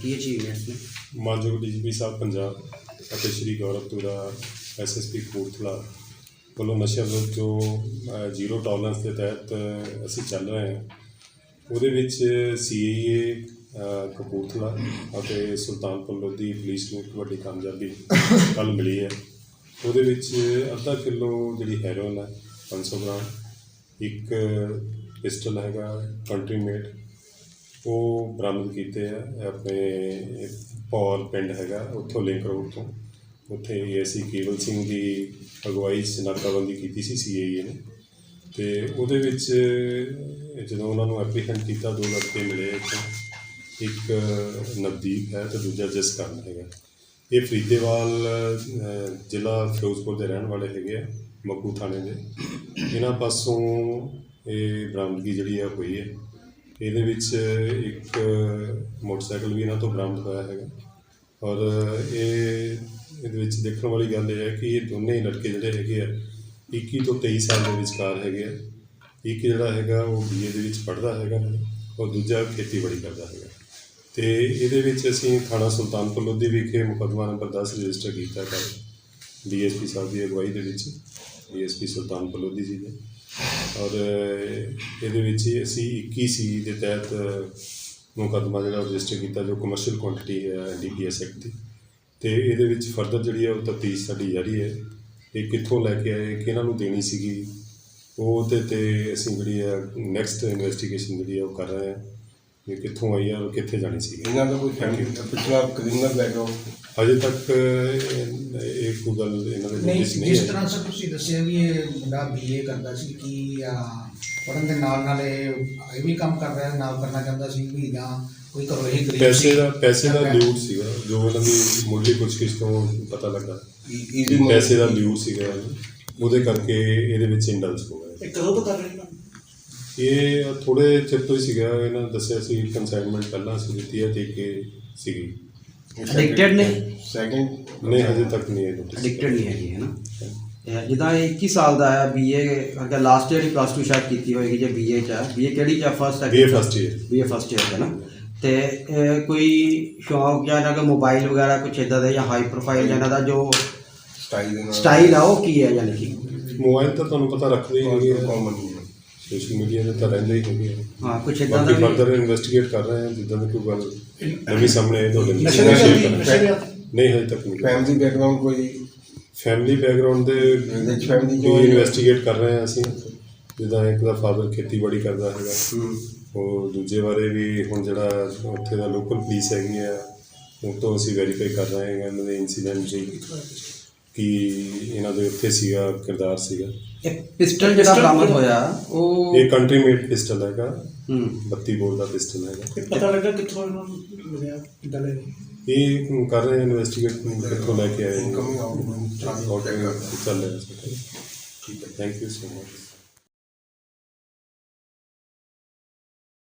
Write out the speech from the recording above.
ਕੀ achievements ਨੇ? ਮਾਨਯੋਗ DGP ਸਾਹਿਬ ਪੰਜਾਬ ਅਤੇ ਸ਼੍ਰੀ ਗੌਰਵ ਤੁਰਾ ਐਸਐਸਪੀ ਕਪੂਰਥਲਾ ਵੱਲੋਂ ਨਸ਼ਾ ਵਿਰੁੱਧ ਜੋ ਜ਼ੀਰੋ ਟੋਲਰੈਂਸ ਦੇ ਤਹਿਤ ਅਸੀਂ ਚੱਲ ਰਹੇ ਹਾਂ। ਉਹਦੇ ਵਿੱਚ ਸੀਏਏ ਕਪੂਰਥਲਾ ਅਤੇ ਸੁਲਤਾਨਪੁਰ ਲੋਧੀ ਪੁਲਿਸ ਨੂੰ ਇੱਕ ਵੱਡੀ ਕਾਮਯਾਬੀ ਕੱਲ ਮਿਲੀ ਹੈ। ਉਹਦੇ ਵਿੱਚ ਅੱਧਾ ਕਿਲੋ ਜਿਹੜੀ ਹੈਰੋਇਨ ਹੈ 500 ਗ੍ਰਾਮ, ਇੱਕ ਪਿਸਟਲ ਹੈਗਾ ਕੰਟਰੀ ਮੇਡ ਉਹ ਬਰਾਮਦ ਕੀਤੇ ਆ, ਆਪਣੇ ਪੌਲ ਪਿੰਡ ਹੈਗਾ, ਉੱਥੋਂ ਲਿੰਕ ਰੋਡ ਤੋਂ। ਉੱਥੇ ਏਸੀ ਕੇਵਲ ਸਿੰਘ ਦੀ ਅਗਵਾਈ 'ਚ ਨਾਕਾਬੰਦੀ ਕੀਤੀ ਸੀ ਸੀਏਏ ਨੇ। ਤੇ ਉਹਦੇ ਵਿੱਚ, ਜਦੋਂ ਉਹਨਾਂ ਨੂੰ ਐਪਲੀਕੈਂਟ ਕੀਤਾ, ਦੋ ਲੜਕੇ ਮਿਲੇ ਇੱਕ ਨਵਦੀਪ ਹੈ ਤੇ ਦੂਜਾ ਜਸਕਰਨ ਹੈਗਾ। ਇਹ ਫਰੀਦੇਵਾਲ ਜ਼ਿਲ੍ਹਾ ਫਿਰੋਜ਼ਪੁਰ ਦੇ ਰਹਿਣ ਵਾਲੇ ਹੈਗੇ ਆ, ਮੱਕੂ ਥਾਣੇ ਦੇ। ਇਹਨਾਂ ਪਾਸੋਂ ਇਹ ਬਰਾਮਦਗੀ ਜਿਹੜੀ ਆ ਹੋਈ ਹੈ। ਇਹਦੇ ਵਿੱਚ ਇੱਕ ਮੋਟਰਸਾਈਕਲ ਵੀ ਇਹਨਾਂ ਤੋਂ ਬਰਾਮਦ ਹੋਇਆ ਹੈਗਾ। ਔਰ ਇਹ, ਇਹਦੇ ਵਿੱਚ ਦੇਖਣ ਵਾਲੀ ਗੱਲ ਇਹ ਹੈ ਕਿ ਇਹ ਦੋਨੇ ਹੀ ਲੜਕੇ ਜਿਹੜੇ ਹੈਗੇ ਆ 21 ਤੋਂ 23 ਸਾਲ ਦੇ ਵਿਚਕਾਰ ਹੈਗੇ ਆ। ਇੱਕ ਜਿਹੜਾ ਹੈਗਾ ਉਹ ਬੀਏ ਦੇ ਵਿੱਚ ਪੜ੍ਹਦਾ ਹੈਗਾ ਔਰ ਦੂਜਾ ਖੇਤੀਬਾੜੀ ਕਰਦਾ ਹੈਗਾ। ਤੇ ਇਹਦੇ ਵਿੱਚ ਅਸੀਂ ਥਾਣਾ ਸੁਲਤਾਨਪੁਰ ਲੋਧੀ ਵਿਖੇ ਮੁਕੱਦਮਾ ਨੰਬਰ 10 ਰਜਿਸਟਰ ਕੀਤਾ ਹੈ। ਡੀਐਸਪੀ ਸਾਹਿਬ ਦੀ ਅਗਵਾਈ ਦੇ ਵਿੱਚ, ਡੀਐਸਪੀ ਸੁਲਤਾਨਪੁਰ ਲੋਧੀ ਜੀ ਦੇ। ਔਰ ਇਹਦੇ ਵਿੱਚ ਅਸੀਂ 21 ਸੀ ਦੇ ਤਹਿਤ ਮੁਕੱਦਮਾ ਜਿਹੜਾ ਰਜਿਸਟਰ ਕੀਤਾ, ਜੋ ਕਮਰਸ਼ੀਅਲ ਕੁਆਂਟੀਟੀ ਹੈ ਡੀਪੀਐਸ ਐਕਟ ਦੀ। ਤੇ ਇਹਦੇ ਵਿੱਚ ਫਰਦਰ ਜਿਹੜੀ ਹੈ ਉਹ ਤਫਤੀਸ਼ ਸਾਡੀ ਜਾਰੀ ਹੈ। ਇਹ ਕਿੱਥੋਂ ਲੈ ਕੇ ਆਏ, ਕਿਹਨਾਂ ਨੂੰ ਦੇਣੀ ਸੀਗੀ, ਉਹ ਤੇ ਤੇ ਅਸੀਂ ਜਿਹੜੀ ਹੈ ਨੈਕਸਟ ਇਨਵੈਸਟੀਗੇਸ਼ਨ ਜਿਹੜੀ ਹੈ ਉਹ ਕਰ ਰਹੇ ਹਾਂ। ਇਹ ਕਿੱਥੋਂ ਆਈ ਹੈ ਔਰ ਕਿੱਥੇ ਜਾਣੀ ਸੀਗੀ ਇਹਨਾਂ ਦਾ ਕੋਈ ਫੈਮਿਲੀ ਪਿਛਲਾ ਕ੍ਰਿਮੀਨਲ ਬੈਕਗ੍ਰਾਉਂਡ ਅਜੇ ਤੱਕ ਇਹ ਇਹ ਕੋਈ ਗੱਲ ਇਹਨਾਂ ਦੇ ਨਹੀਂ ਨੋਟਿਸ ਨਹੀਂ ਜਿਸ ਹੈ ਤਰ੍ਹਾਂ ਸਰ ਤੁਸੀਂ ਦੱਸਿਆ ਵੀ ਇਹ ਮੁੰਡਾ ਬੀਏ ਕਰਦਾ ਸੀ ਕਿ ਪੜਨ ਦੇ ਨਾਲ ਨਾਲ ਇਹ ਇਹ ਵੀ ਕੰਮ ਕਰ ਰਿਹਾ ਨਾਲ ਕਰਨਾ ਚਾਹੁੰਦਾ ਸੀ ਵੀ ਜਾਂ ਕੋਈ ਘਰੋਂ ਹੀ ਗਰੀਬ ਪੈਸੇ ਸੀ। ਦਾ ਪੈਸੇ ਦਾ ਲਿਊਟ ਸੀਗਾ ਜੋ ਇਹਨਾਂ ਦੀ ਮੁੱਢਲੀ ਪੁੱਛਗਿੱਛ ਤੋਂ ਪਤਾ ਲੱਗਾ। ਈਜ਼ੀ ਪੈਸੇ ਦਾ ਲਿਊਟ ਸੀਗਾ। ਉਹਦੇ ਕਰਕੇ ਇਹਦੇ ਵਿੱਚ ਇੰਡਲਸ ਹੋ ਗਏ। ਇਹ ਕਦੋਂ ਤੋਂ ਕਰ ਰਹੇ ਨੇ? ਇਹ ਥੋੜੇ ਚਿਰ ਤੋਂ ਹੀ ਸੀਗਾ ਇਹਨਾਂ ਨੇ ਦੱਸਿਆ ਸੀ ਕੰਸਾਈਨਮੈਂਟ ਪਹਿਲਾਂ ਸੀ ਦਿੱਤੀ ਹੈ ਤੇ ਕਿ ਸੀਗੀ। Addicted ਨੇ? ਸੈਕਿੰਡ ਨਹੀਂ ਹਜੇ ਤੱਕ ਨਹੀਂ ਇਹ ਨੋਟਿਸ ਐਡਿਕਟਡ ਨਹੀਂ ਹੈਗੀ ਹੈ ਨਾ? ਇਹ ਜਿੱਦਾਂ ਇਹ 21 ਸਾਲ ਦਾ ਹੈ ਬੀਏ ਅਗਰ ਲਾਸਟ ਈਅਰ ਹੀ ਪਲੱਸ 2 ਸ਼ਾਇਦ ਕੀਤੀ ਹੋਏਗੀ ਜੇ ਬੀਏ ਚ ਹੈ। ਬੀਏ ਕਿਹੜੀ ਚ ਹੈ? First BA first year BA first year ਹੈ ਨਾ? ਤੇ ਇਹ ਕੋਈ ਸ਼ੌਂਕ ਜਾਂ ਇਹਨਾਂ ਦਾ ਮੋਬਾਈਲ ਵਗੈਰਾ ਕੁਛ ਇਦਾਂ ਦਾ ਜਾਂ ਹਾਈ ਪ੍ਰੋਫਾਈਲ ਜਾਂ ਇਹਨਾਂ ਦਾ ਜੋ ਸਟਾਈਲ ਦੇ ਸਟਾਈਲ ਆ ਉਹ ਕੀ ਹੈ ਯਾਨੀ ਕਿ? ਮੋਬਾਈਲ ਤਾਂ ਤੁਹਾਨੂੰ ਪਤਾ ਰੱਖਦੇ ਹੀ ਹੈਗੇ ਆ ਕਾਮਨ ਸੋਸ਼ਲ ਮੀਡੀਆ ਦੇ ਤਾਂ ਰਹਿੰਦੇ ਹੀ ਹੈਗੇ ਹਾਂ ਕੁਛ ਇਦਾਂ ਦਾ ਬਾਕੀ ਵੀ ਫਰਦਰ ਇਨਵੈਸਟੀਗੇਟ ਕਰ ਰਹੇ ਹਾਂ ਜਿੱਦਾਂ ਦੀ ਕੋਈ ਗੱਲ ਨਵੀਂ ਸਾਹਮਣੇ ਆਏ ਤੁਹਾਡੇ ਨਾਲ ਨਸ਼ੇ ਦੇ share ਆਦੀ- ਕਰਾਂਗੇ। ਨਸ਼ੇ ਦੇ ਆਦੀ- ਨਹੀਂ ਹਜੇ ਤੱਕ ਨਹੀਂ। ਫੈਮਿਲੀ ਬੈਕਗ੍ਰਾਉਂਡ ਕੋਈ ਫੈਮਿਲੀ ਬੈਕਗ੍ਰਾਉਂਡ ਦੇ ਰਿਚ ਫੈਮਿਲੀ ਜੋ ਇਨਵੈਸਟੀਗੇਟ ਕਰ ਰਹੇ ਹਾਂ ਅਸੀਂ। ਜਿੱਦਾਂ ਇੱਕ ਦਾ ਫਾਦਰ ਖੇਤੀਬਾੜੀ ਕਰਦਾ ਹੈਗਾ। ਹੂੰ। ਉਹ ਦੂਜੇ ਬਾਰੇ ਵੀ ਹੁਣ ਜਿਹੜਾ ਉੱਥੇ ਦਾ ਲੋਕਲ ਪੁਲਿਸ ਹੈਗੀ ਆ ਉਹ ਤੋਂ ਅਸੀਂ ਵੈਰੀਫਾਈ ਕਰ ਰਹੇ ਹਾਂ ਇਹਨਾਂ ਦੇ ਇਨਸੀਡੈਂਟ ਦੀ। ਕਿ ਇਹਨਾਂ ਦੇ ਉੱਥੇ ਸੀਗਾ ਕਿਰਦਾਰ ਸੀਗਾ। ਇੱਕ ਪਿਸਟਲ ਜਿਹੜਾ ਬਰਾਮਦ ਹੋਇਆ ਉਹ ਇਹ ਕੰਟਰੀ ਮੇਡ ਪਿਸਟਲ ਹੈਗਾ। ਹੂੰ। 32 ਬੋਰ ਦਾ ਪਿਸਟਲ ਹੈਗਾ। ਇਹ ਪਤਾ ਲੱਗਾ ਕਿੱਥੋਂ ਇਹਨਾਂ ਨੂੰ ਮਿਲਿਆ ਕਿੱਦਾਂ ਲੈ ਇਹ ਕਰ ਰਹੇ ਇਨਵੈਸਟੀਗੇਟ ਕਿੱਥੋਂ ਲੈ ਕੇ ਆਏ ਇਨਕਮਿੰਗ ਆਊਟਗੋਇੰਗ ਚੱਲ ਰਿਹਾ ਠੀਕ ਹੈ ਥੈਂਕ ਯੂ ਸੋ ਮਚ